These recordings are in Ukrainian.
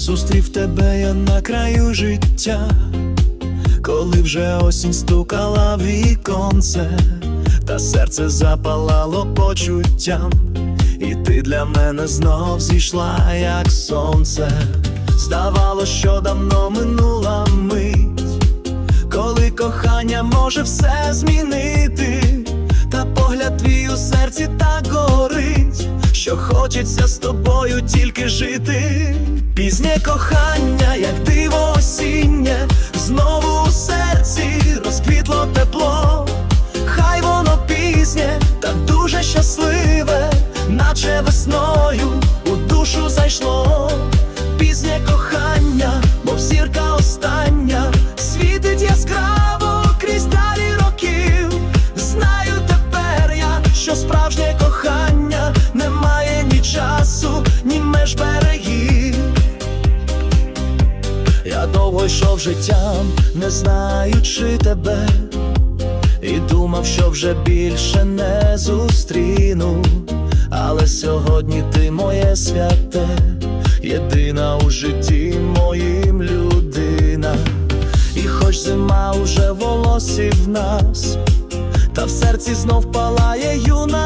Зустрів тебе я на краю життя, коли вже осінь стукала віконце, та серце запалало почуттям, і ти для мене знов зійшла, як сонце. Здавалось, що давно минула мить, коли кохання може все змінити, та погляд твій у серці так горить, що хочеться з тобою тільки жити. Пізнє кохання, як диво осіннє, Я довго йшов життям, не знаючи тебе, і думав, що вже більше не зустріну. Але сьогодні ти моє святе, єдина у житті моїм людина. І хоч зима уже в волосі в нас, та в серці знов палає юна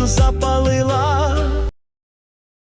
os apalei lá